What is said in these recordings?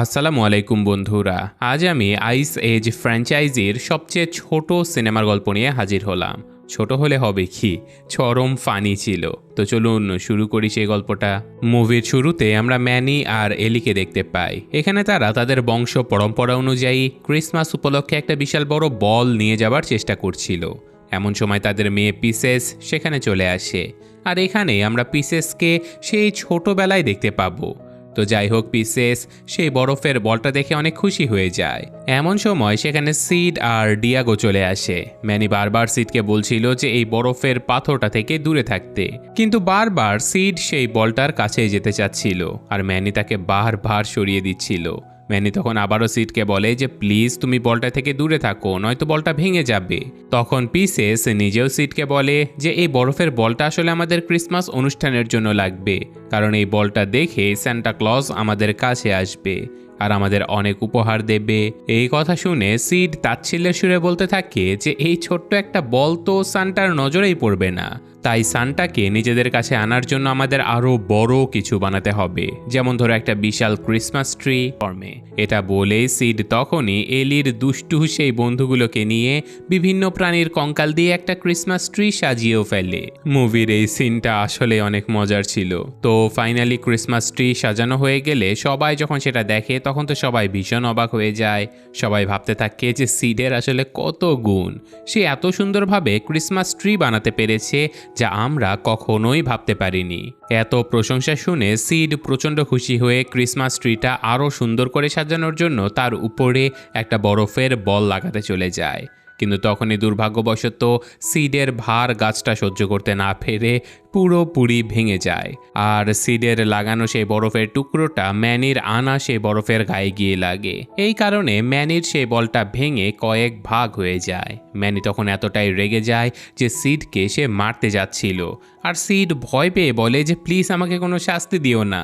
আসসালামু আলাইকুম বন্ধুরা, আজ আমি আইস এজ ফ্র্যাঞ্চাইজির সবচেয়ে ছোট সিনেমার গল্প নিয়ে হাজির হলাম। ছোট হলে হবে কি? চরম ফানি ছিল। তো চলুন শুরু করি সেই গল্পটা। মুভির শুরুতে আমরা ম্যানি আর এলিকে দেখতে পাই। এখানে তারা তাদের বংশ পরম্পরা অনুযায়ী ক্রিসমাস উপলক্ষে একটা বিশাল বড় বল নিয়ে যাবার চেষ্টা করছিল। এমন সময় তাদের মেয়ে পিসেস সেখানে চলে আসে। আর এখানে আমরা পিসেসকে সেই ছোটবেলায় দেখতে পাবো। তো যাই হোক, পিসেস, সেই বরফের বলটা দেখে অনেক খুশি হয়ে যায়। এমন সময় সেখানে সিড আর ডিয়াগো চলে আসে। ম্যানি বারবার সিডকে বলছিল যে এই বরফের পাথরটা থেকে দূরে থাকতে। কিন্তু বারবার সিড সেই বলটার কাছে যেতে চাচ্ছিল, আর ম্যানি তাকে বারবার সরিয়ে দিচ্ছিল। ম্যানি তখন আবারও সিটকে বলে যে, প্লিজ তুমি বলটা থেকে দূরে থাকো, নয়তো বলটা ভেঙে যাবে। তখন পিসেস নিজেও সিটকে বলে যে, এই বরফের বলটা আসলে আমাদের ক্রিসমাস অনুষ্ঠানের জন্য লাগবে, কারণ এই বলটা দেখে স্যান্টা ক্লজ আমাদের কাছে আসবে আর আমাদের অনেক উপহার দেবে। এই কথা শুনে সিড তাচ্ছিল্যের সুরে বলতে থাকে যে, এই ছোট্ট একটা বল তো সান্টার নজরেই পড়বে না। তাই সানটাকে নিজেদের কাছে আনার জন্য আমাদের আরও বড় কিছু বানাতে হবে। যেমন ধরো একটা বিশাল ক্রিসমাস ট্রি ফর্মে। এটা বলে সিড তখনই এলির দুষ্টু সেই বন্ধুগুলোকে নিয়ে বিভিন্ন প্রাণীর কঙ্কাল দিয়ে একটা ক্রিসমাস ট্রি সাজিয়েও ফেলে। মুভির এই সিনটা আসলে অনেক মজার ছিল। তো ফাইনালি ক্রিসমাস ট্রি সাজানো হয়ে গেলে সবাই যখন সেটা দেখে তখন তো সবাই ভীষণ অবাক হয়ে যায়। সবাই ভাবতে থাকে যে সিডের আসলে কত গুণ। সে এত সুন্দরভাবে ক্রিসমাস ট্রি বানাতে পেরেছে যা আমরা কখনোই ভাবতে পারিনি। এত প্রশংসা শুনে সিড প্রচণ্ড খুশি হয়ে ক্রিসমাস ট্রিটা আরও সুন্দর করে সাজানোর জন্য তার উপরে একটা বরফের বল লাগাতে চলে যায়। কিন্তু তখনই দুর্ভাগ্যবশত সিডের ভার গাছটা সহ্য করতে না পেরে পুরোপুরি ভেঙে যায়। আর সিডের লাগানো সেই বরফের টুকরোটা ম্যানির আনা সেই বরফের গায়ে গিয়ে লাগে। এই কারণে ম্যানির সেই বলটা ভেঙে কয়েক ভাগ হয়ে যায়। ম্যানি তখন এতটাই রেগে যায় যে সিডকে সে মারতে যাচ্ছিল। আর সিড ভয় পেয়ে বলে যে, প্লিজ আমাকে কোনো শাস্তি দিও না।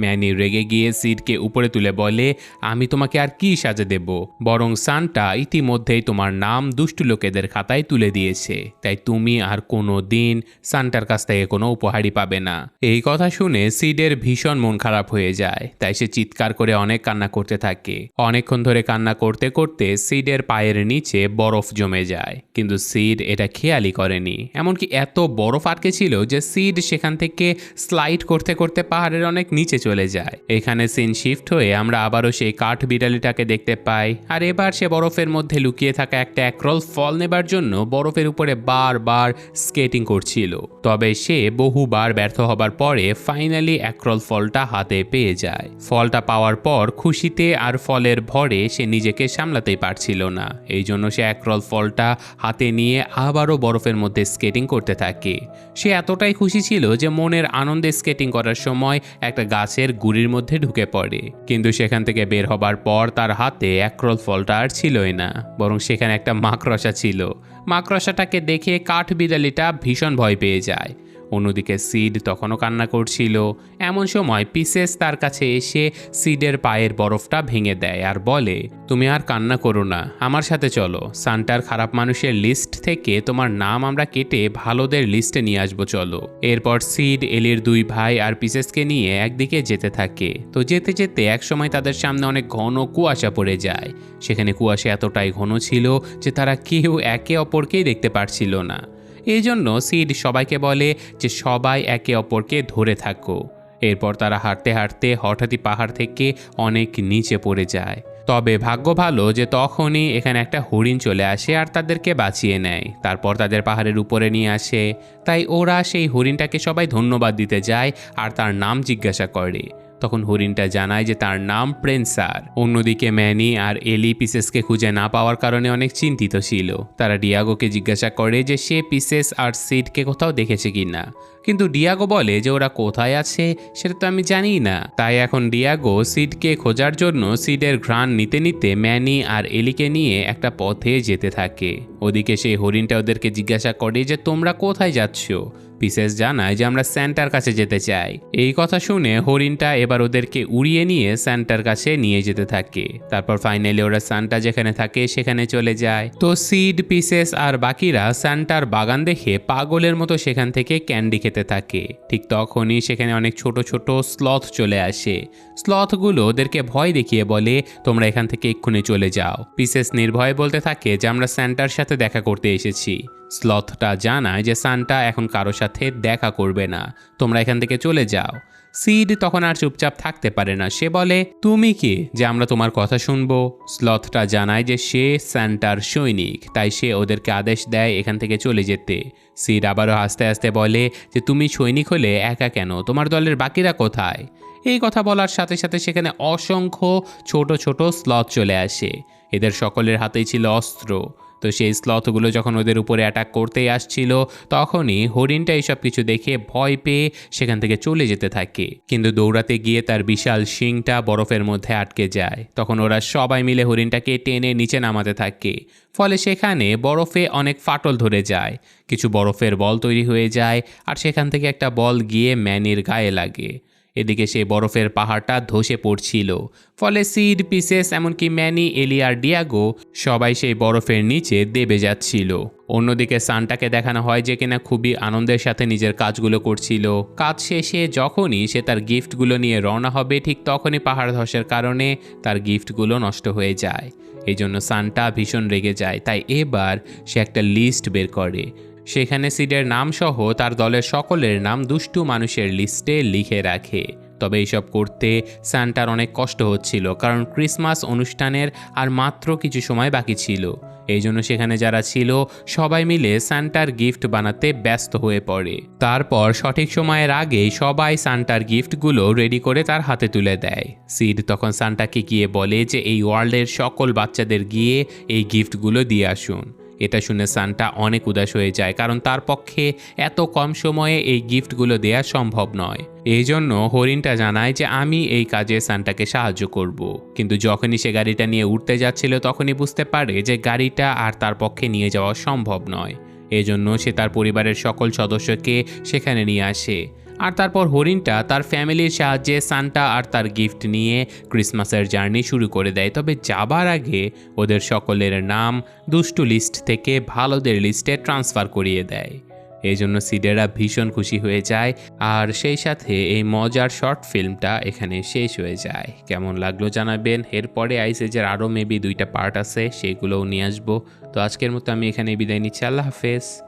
ম্যানি রেগে গিয়ে সিডকে উপরে তুলে বলে, আমি তোমাকে আর কি সাজা দেব? বরং সানটা ইতিমধ্যেই তোমার নাম দুষ্টু লোকেদের খাতায় তুলে দিয়েছে। তাই তুমি আর কোনো দিন সানটার কাছ থেকে কোনো উপহারই পাবে না। এই কথা শুনে সিডের ভীষণ মন খারাপ হয়ে যায়। তাই সে চিৎকার করে অনেক কান্না করতে থাকে। অনেকক্ষণ ধরে কান্না করতে করতে সিডের পায়ের নিচে বরফ জমে যায়। কিন্তু সিড এটা খেয়ালই করেনি। এমনকি এত বরফ আটকে ছিল যে সিড সেখান থেকে স্লাইড করতে করতে পাহাড়ের অনেক নিচে চলে যায়। এখানে সিন শিফট হয়ে আমরা আবারও সেই কাঠ বিড়ালিটাকে দেখতে পাই। আর এবার সে বরফের মধ্যে লুকিয়ে থাকা একটা একরল ফল নেবার জন্য বরফের উপরে বারবার স্কেটিং করছিল। তবে সে বহুবার ব্যর্থ হবার পরে ফাইনালি একরল ফলটা হাতে পেয়ে যায়। ফলটা পাওয়ার পর খুশিতে আর ফলের ভরে সে নিজেকে সামলাতেই পারছিল না। এই জন্য সে একরল ফলটা হাতে নিয়ে আবারও বরফের মধ্যে স্কেটিং করতে থাকে। সে এতটাই খুশি ছিল যে মনের আনন্দে স্কেটিং করার সময় একটা গাছের গুড়ির মধ্যে ঢুকে পড়ে। কিন্তু সেখান থেকে বের হবার পর তার হাতে একরল ফলটা আর ছিলই না, বরং সেখানে একটা মাকড়সা ছিল। মাকড়সাটাকে দেখে কাঠ বিড়ালিটা ভীষণ ভয় পেয়ে যায়। অন্যদিকে সিড তখনও কান্না করছিল। এমন সময় পিসেস তার কাছে এসে সিডের পায়ের বরফটা ভেঙে দেয় আর বলে, তুমি আর কান্না করো না, আমার সাথে চলো। সান্টার খারাপ মানুষের লিস্ট থেকে তোমার নাম আমরা কেটে ভালোদের লিস্টে নিয়ে আসব, চলো। এরপর সিড, এলির দুই ভাই আর পিসেসকে নিয়ে একদিকে যেতে থাকে। তো যেতে যেতে একসময় তাদের সামনে অনেক ঘন কুয়াশা পড়ে যায়। সেখানে কুয়াশা এতটাই ঘন ছিল যে তারা কেউ একে অপরকেই দেখতে পারছিল না। এই জন্য সিড সবাইকে বলে যে সবাই একে অপরকে ধরে থাকো। এরপর তারা হাঁটতে হাঁটতে হঠাৎই পাহাড় থেকে অনেক নিচে পড়ে যায়। তবে ভাগ্য ভালো যে তখনই এখানে একটা হরিণ চলে আসে আর তাদেরকে বাঁচিয়ে নেয়। তারপর তাদের পাহাড়ের উপরে নিয়ে আসে। তাই ওরা সেই হরিণটাকে সবাই ধন্যবাদ দিতে যায় আর তার নাম জিজ্ঞাসা করে। তখন হরিণটা জানায় যে তার নাম প্রেন্সার অন্যদিকে ম্যানি আর এলি পিসেসকে খুঁজে না পাওয়ার কারণে অনেক চিন্তিত ছিল। তারা ডিয়াগোকে জিজ্ঞাসা করে যে সে পিসেস আর সিডকে কোথাও দেখেছে কিনা। কিন্তু ডিয়াগো বলে যে ওরা কোথায় আছে সেটা তো আমি জানি না। তাই এখন ডিয়াগো সিডকে খোঁজার জন্য সিডের ঘ্রাণ নিতে নিতে ম্যানি আর এলিকে নিয়ে একটা পথে যেতে থাকে। ওদিকে সেই হরিণটা ওদেরকে জিজ্ঞাসা করে যে তোমরা কোথায় যাচ্ছ? পিসেস জানায় যে আমরা স্যান্টার কাছে যেতে চাই। এই কথা শুনে হরিণটা এবার ওদেরকে উড়িয়ে নিয়ে স্যান্টার কাছে নিয়ে যেতে থাকে। তারপর ফাইনালি ওরা সান্টা যেখানে থাকে সেখানে চলে যায়। তো সিড, পিসেস আর বাকিরা স্যান্টার বাগান দেখে পাগলের মতো সেখান থেকে ক্যান্ডি খেতে থাকে। ঠিক তখনই সেখানে অনেক ছোট ছোট স্লথ চলে আসে। স্লথগুলো ওদেরকে ভয় দেখিয়ে বলে, তোমরা এখান থেকে এক্ষুনি চলে যাও। পিসেস নির্ভয়ে বলতে থাকে যে, আমরা স্যান্টার সাথে দেখা করতে এসেছি। স্লথটা জানায় যে সান্টা এখন কারও সাথে দেখা করবে না। তোমরা এখান থেকে চলে যাও। সিড তখন আর চুপচাপ থাকতে পারে না। সে বলে, তুমি কি যে আমরা তোমার কথা শুনব? স্লথটা জানায় যে সে স্যান্টার সৈনিক, তাই সে ওদেরকে আদেশ দেয় এখান থেকে চলে যেতে। সিড আবারও হাসতে হাসতে বলে, যে তুমি সৈনিক হলে একা কেন? তোমার দলের বাকিরা কোথায়? এই কথা বলার সাথে সাথে সেখানে অসংখ্য ছোট ছোট স্লথ চলে আসে। এদের সকলের হাতেই ছিল অস্ত্র। তো সেই স্লথগুলো যখন ওদের উপরে অ্যাটাক করতেই আসছিল, তখনই হরিণটা এইসব কিছু দেখে ভয় পেয়ে সেখান থেকে চলে যেতে থাকে। কিন্তু দৌড়াতে গিয়ে তার বিশাল শিংটা বরফের মধ্যে আটকে যায়। তখন ওরা সবাই মিলে হরিণটাকে টেনে নিচে নামাতে থাকে। ফলে সেখানে বরফে অনেক ফাটল ধরে যায়। কিছু বরফের বল তৈরি হয়ে যায় আর সেখান থেকে একটা বল গিয়ে ম্যানির গায়ে লাগে। এদিকে সে বরফের পাহাড়টা ধসে পড়ছিল। ফলে সিড, পিসেস, এমনকি ম্যানি এলিয়ার ডিয়াগো সবাই সেই বরফের নিচে দেবে যাচ্ছিল। অন্যদিকে সানটাকে দেখানো হয় যে কিনা খুবই আনন্দের সাথে নিজের কাজগুলো করছিল। কাজ শেষে যখনই সে তার গিফটগুলো নিয়ে রওনা হবে, ঠিক তখনই পাহাড় ধসের কারণে তার গিফটগুলো নষ্ট হয়ে যায়। এই জন্য সানটা ভীষণ রেগে যায়। তাই এবার সে একটা লিস্ট বের করে। সেখানে সিডের নাম সহ তার দলের সকলের নাম দুষ্টু মানুষের লিস্টে লিখে রাখে। তবে এইসব করতে সান্টার অনেক কষ্ট হচ্ছিল, কারণ ক্রিসমাস অনুষ্ঠানের আর মাত্র কিছু সময় বাকি ছিল। এই জন্য সেখানে যারা ছিল, সবাই মিলে সান্টার গিফট বানাতে ব্যস্ত হয়ে পড়ে। তারপর সঠিক সময়ের আগেই সবাই সান্টার গিফটগুলো রেডি করে তার হাতে তুলে দেয়। সিড তখন সান্টাকে গিয়ে বলে যে, এই ওয়ার্ল্ডের সকল বাচ্চাদের গিয়ে এই গিফটগুলো দিয়ে আসুন। এটা শুনে সান্টা অনেক উদাস হয়ে যায়, কারণ তার পক্ষে এত কম সময়ে এই গিফটগুলো দেওয়া সম্ভব নয়। এই জন্য হরিণটা জানায় যে আমি এই কাজে সান্টাকে সাহায্য করব। কিন্তু যখনই সে গাড়িটা নিয়ে উঠতে যাচ্ছিল, তখনই বুঝতে পারে যে গাড়িটা আর তার পক্ষে নিয়ে যাওয়া সম্ভব নয়। এজন্য সে তার পরিবারের সকল সদস্যকে সেখানে নিয়ে আসে। আর তারপর হরিণটা তার ফ্যামিলির সাহায্যে সান্টা আর তার গিফট নিয়ে ক্রিসমাসের জার্নি শুরু করে দেয়। তবে যাবার আগে ওদের সকলের নাম দুষ্টু লিস্ট থেকে ভালোদের লিস্টে ট্রান্সফার করিয়ে দেয়। এই জন্য সিডেরা ভীষণ খুশি হয়ে যায় আর সেই সাথে এই মজার শর্ট ফিল্মটা এখানে শেষ হয়ে যায়। কেমন লাগল জানাবেন? এরপরে আইসেজের আরও মেবি দুইটা পার্ট আছে, সেগুলোও নিয়ে আসব। তো আজকের মতো আমি এখানে বিদায় নিচ্ছি। আল্লাহ হাফেজ।